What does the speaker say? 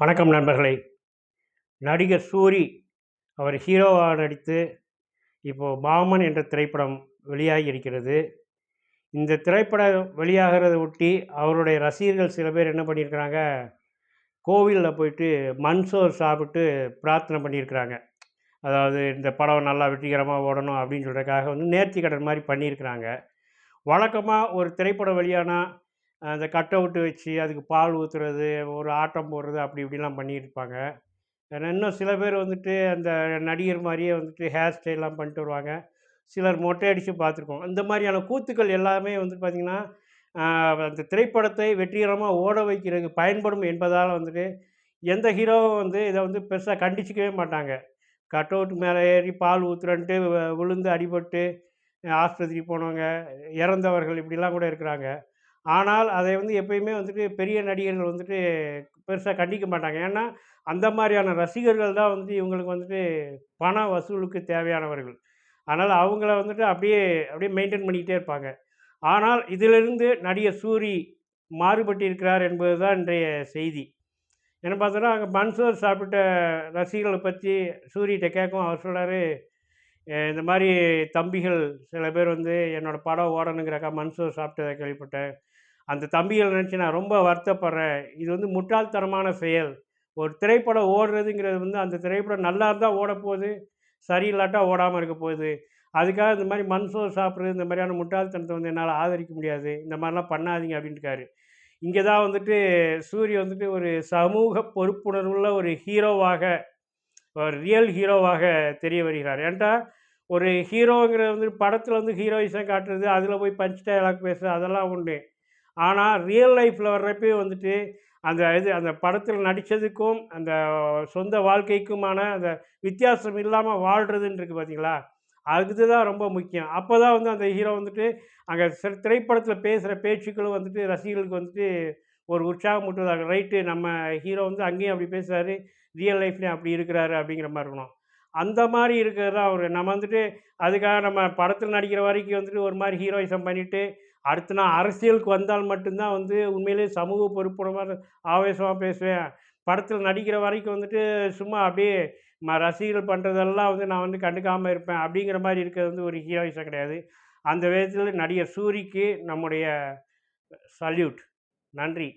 வணக்கம் நண்பர்களே. நடிகர் சூரி அவர் ஹீரோவாக நடித்து இப்போது பாமன் என்ற திரைப்படம் வெளியாகி இருக்கிறது இந்த திரைப்படம் வெளியாகிறத ஒட்டி அவருடைய ரசிகர்கள் சில பேர் என்ன பண்ணியிருக்கிறாங்க கோவிலில் போயிட்டு மண் சாப்பிட்டு பிரார்த்தனை பண்ணியிருக்கிறாங்க. அதாவது இந்த படம் நல்லா வெற்றிகரமாக ஓடணும் அப்படின்னு சொல்கிறதுக்காக வந்து நேர்த்தி கடன் மாதிரி பண்ணியிருக்கிறாங்க. வழக்கமாக ஒரு திரைப்படம் வெளியானால் அந்த கட் அவுட்டு வச்சு அதுக்கு பால் ஊற்றுறது ஒரு ஆட்டம் போடுறது அப்படி இப்படிலாம் பண்ணியிருப்பாங்க. ஏன்னா இன்னும் சில பேர் வந்துட்டு அந்த நடிகர் மாதிரியே வந்துட்டு ஹேர் ஸ்டைல்லாம் பண்ணிட்டு வருவாங்க. சிலர் மொட்டை அடித்து பார்த்துருக்கோம். இந்த மாதிரியான கூத்துக்கள் எல்லாமே வந்துட்டு பார்த்திங்கன்னா அந்த திரைப்படத்தை வெற்றிகரமாக ஓட வைக்கிறதுக்கு பயன்படும் என்பதால் வந்துட்டு எந்த ஹீரோவும் வந்து இதை வந்து பெருசாக கண்டிச்சிக்கவே மாட்டாங்க. கட் அவுட் மேலே ஏறி பால் ஊற்றுறன்ட்டு விழுந்து அடிபட்டு ஆஸ்பத்திரி போனவங்க இறந்தவர்கள் இப்படிலாம் கூட இருக்கிறாங்க. ஆனால் அதை வந்து எப்பயுமே வந்துட்டு பெரிய நடிகர்கள் வந்துட்டு பெருசாக கண்டிக்க மாட்டாங்க. ஏன்னா அந்த மாதிரியான ரசிகர்கள் தான் வந்து இவங்களுக்கு வந்துட்டு பண வசூலுக்கு தேவையானவர்கள். அதனால் அவங்கள வந்துட்டு அப்படியே அப்படியே மெயின்டைன் பண்ணிக்கிட்டே இருப்பாங்க. ஆனால் இதிலிருந்து நடிகர் சூரி மாறுபட்டு இருக்கிறார் என்பது தான் இன்றைய செய்தி. என்ன பார்த்தோன்னா அங்கே மன்சூர் சாப்பிட்ட ரசிகர்களை பற்றி சூரியகிட்ட கேட்கும் அவர் சொல்கிறார் இந்த மாதிரி தம்பிகள் சில பேர் வந்து என்னோடய படம் ஓடணுங்கிறக்கா மன்சூர் சாப்பிட்டதை கேள்விப்பட்டேன். அந்த தம்பிகளை நினச்சி நான் ரொம்ப வருத்தப்படுறேன். இது வந்து முட்டாள்தனமான செயல். ஒரு திரைப்படம் ஓடுறதுங்கிறது வந்து அந்த திரைப்படம் நல்லா இருந்தால் ஓடப்போகுது சரியில்லாட்டா ஓடாமல் இருக்க போகுது. அதுக்காக இந்த மாதிரி மண்சோறு சாப்பிட்றது இந்த மாதிரியான முட்டாள்தனத்தை வந்து என்னால் ஆதரிக்க முடியாது. இந்த மாதிரிலாம் பண்ணாதீங்க அப்படின்ட்டுருக்காரு இங்கே தான் வந்துட்டு சூரிய வந்துட்டு ஒரு சமூக பொறுப்புணர்வுள்ள ஒரு ஹீரோவாக ஒரு ரியல் ஹீரோவாக தெரிய வருகிறார். ஏன்டா? ஒரு ஹீரோங்கிறது வந்து படத்தில் வந்து ஹீரோயிஸாக காட்டுறது அதில் போய் பஞ்ச் டயலாக் பேசுறது அதெல்லாம் உண்டு. ஆனால் ரியல் லைஃப்பில் வர்றப்பே வந்துட்டு அந்த இது அந்த படத்தில் நடித்ததுக்கும் அந்த சொந்த வாழ்க்கைக்குமான அந்த வித்தியாசம் இல்லாமல் வாழ்கிறதுன்னு இருக்குது பார்த்தீங்களா அதுக்கு தான் ரொம்ப முக்கியம். அப்போ தான் வந்து அந்த ஹீரோ வந்துட்டு அங்கே திரைப்படத்தில் பேசுகிற பேச்சுக்களும் வந்துட்டு ரசிகர்களுக்கு வந்துட்டு ஒரு உற்சாகம் முட்டுவதாக ரைட்டு நம்ம ஹீரோ வந்து அங்கேயும் அப்படி பேசுகிறாரு ரியல் லைஃப்லேயும் அப்படி இருக்கிறாரு அப்படிங்கிற மாதிரி இருக்கணும். அந்த மாதிரி இருக்கிறது தான் அவர். நம்ம வந்துட்டு அதுக்காக நம்ம படத்தில் நடிக்கிற வரைக்கும் வந்துட்டு ஒரு மாதிரி ஹீரோயிசம் பண்ணிவிட்டு அடுத்து நான் அரசியலுக்கு வந்தால் மட்டும்தான் வந்து உண்மையிலே சமூக பொறுப்புணர்வாக ஆவேசமாக பேசுவேன். படத்தில் நடிக்கிற வரைக்கும் வந்துட்டு சும்மா அப்படியே ம ரசிகர்கள் பண்ணுறதெல்லாம் வந்து நான் வந்து கண்டுக்காமல் இருப்பேன் அப்படிங்கிற மாதிரி இருக்கிறது வந்து ஒரு ஹீரோயிஸாக கிடையாது. அந்த விதத்தில் நடிகர் சூரிக்கு நம்முடைய சல்யூட். நன்றி.